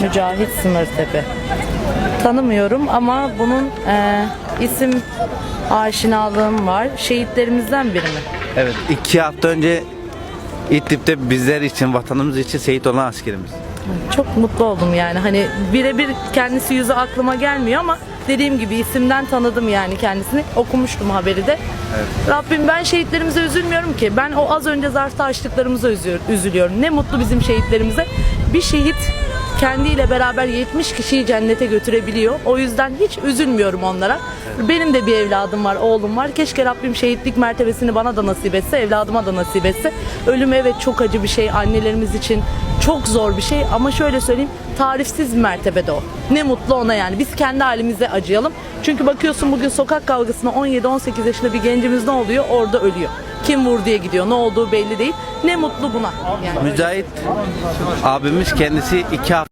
Mücahit Sınırtepe. Tanımıyorum ama bunun e, isim aşinalığım var. Şehitlerimizden biri mi? Evet iki hafta önce İdlib'de bizler için, vatanımız için şehit olan askerimiz. Çok mutlu oldum yani. Hani birebir kendisi yüzü aklıma gelmiyor ama dediğim gibi isimden tanıdım yani kendisini. Okumuştum haberi de. Rabbim ben şehitlerimize üzülmüyorum ki. Ben o az önce zarfta açtıklarımıza üzüyor- üzülüyorum. Ne mutlu bizim şehitlerimize. Bir şehit kendiyle beraber 70 kişiyi cennete götürebiliyor. O yüzden hiç üzülmüyorum onlara. Benim de bir evladım var, oğlum var. Keşke Rabbim şehitlik mertebesini bana da nasip etse, evladıma da nasip etse. Ölüm evet çok acı bir şey annelerimiz için. Çok zor bir şey ama şöyle söyleyeyim tarifsiz bir mertebede o. Ne mutlu ona yani. Biz kendi halimize acıyalım. Çünkü bakıyorsun bugün sokak kavgasına 17-18 yaşında bir gencimiz ne oluyor? Orada ölüyor. Kim vur diye gidiyor. Ne olduğu belli değil. Ne mutlu buna. Yani. Mücahit abimiz kendisi iki hafta